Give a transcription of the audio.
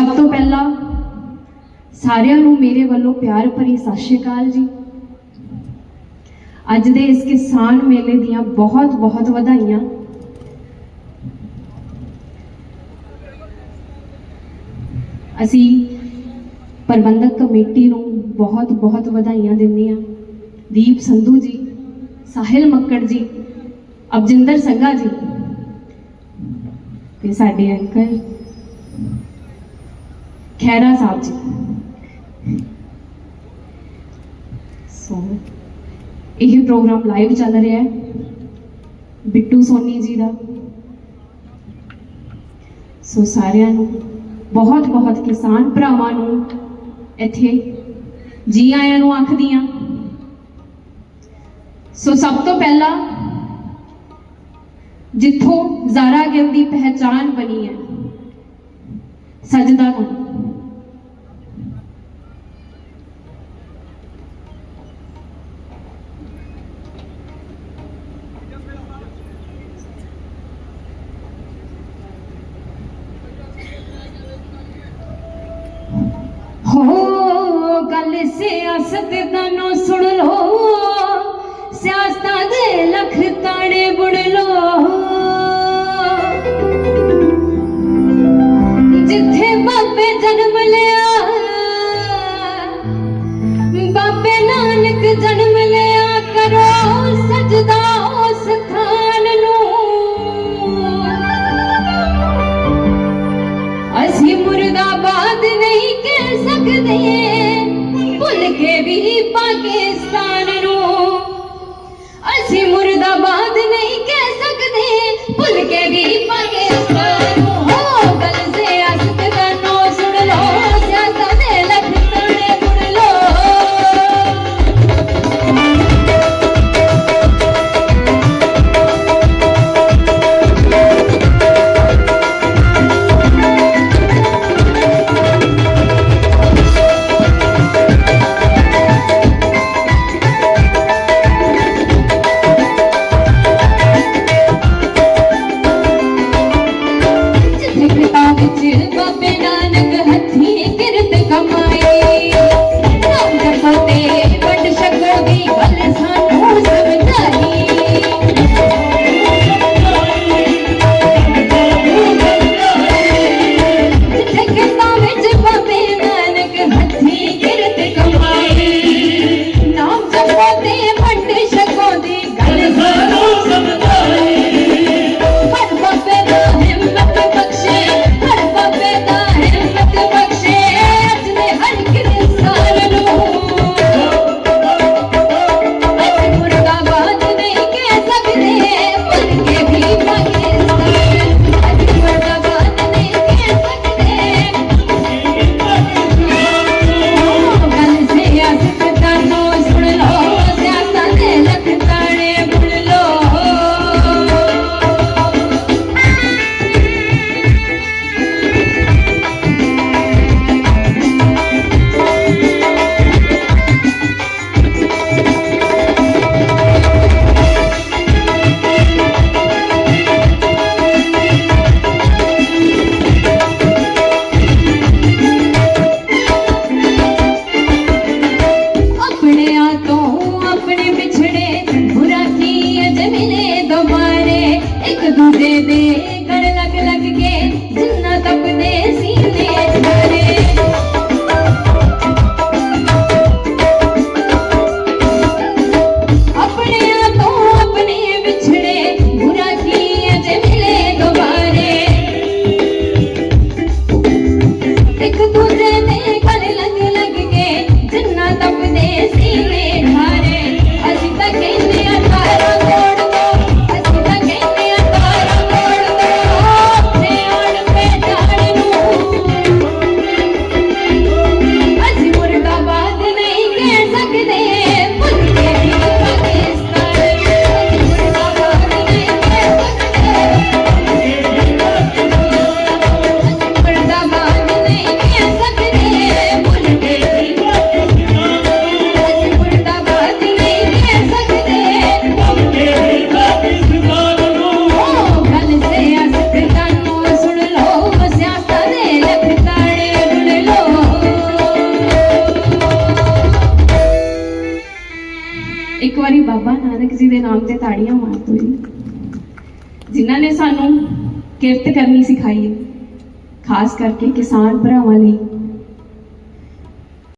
ਸਭ ਤੋਂ ਪਹਿਲਾਂ ਸਾਰਿਆਂ ਨੂੰ ਮੇਰੇ ਵੱਲੋਂ ਪਿਆਰ ਭਰੀ ਸਤਿ ਸ਼੍ਰੀ ਅਕਾਲ ਜੀ। ਅੱਜ ਦੇ ਇਸ ਕਿਸਾਨ ਮੇਲੇ ਦੀਆਂ ਬਹੁਤ ਬਹੁਤ ਵਧਾਈਆਂ। ਅਸੀਂ ਪ੍ਰਬੰਧਕ ਕਮੇਟੀ ਨੂੰ ਬਹੁਤ ਬਹੁਤ ਵਧਾਈਆਂ ਦਿੰਦੇ ਹਾਂ। ਦੀਪ ਸੰਧੂ ਜੀ, ਸਾਹਿਲ ਮੱਕੜ ਜੀ, ਅਬਜਿੰਦਰ ਸੰਘਾ ਜੀ ਤੇ ਸਾਡੇ ਅੰਕਲ ਖੈਰਾ ਸਾਹਿਬ ਜੀ। ਸੋ, ਇਹ ਪ੍ਰੋਗਰਾਮ ਲਾਈਵ ਚੱਲ ਰਿਹਾ ਹੈ। ਬਿੱਟੂ ਸੋਨੀ ਜੀ ਦਾ। ਸੋ ਸਾਰਿਆਂ ਨੂੰ, ਬਹੁਤ ਬਹੁਤ ਕਿਸਾਨ ਭਰਾਵਾਂ ਨੂੰ ਇੱਥੇ ਜੀ ਆਇਆਂ ਨੂੰ ਆਖਦੀ ਆਖਦੀਆਂ ਸੋ ਸਭ ਤੋਂ ਪਹਿਲਾਂ, ਜਿੱਥੋਂ ਜ਼ਾਰਾ ਗਿੱਲ ਦੀ ਪਹਿਚਾਨ ਬਣੀ ਹੈ, ਸਜਦਾ ਨੂੰ। ਹੋ ਸਿਆਸਤ ਦਾ ਨੋ ਸੁਣ ਲੋ ਸਿਆਸਤਾਂ ਦੇ ਲਖ ਤਾਣੇ ਬੁਣ ਲੋ तेरी मगे again. ਬਾਬਾ ਨਾਨਕ ਜੀ ਦੇ ਨਾਮ ਤੇ ਤਾੜੀਆਂ ਮਾਰ ਦਿਓ ਜੀ ਜਿਨ੍ਹਾਂ ਨੇ ਸਾਨੂੰ ਕਿਰਤ ਕਰਨੀ ਸਿਖਾਈ ਖਾਸ ਕਰਕੇ ਕਿਸਾਨ ਭਰਾਵਾਂ ਲਈ।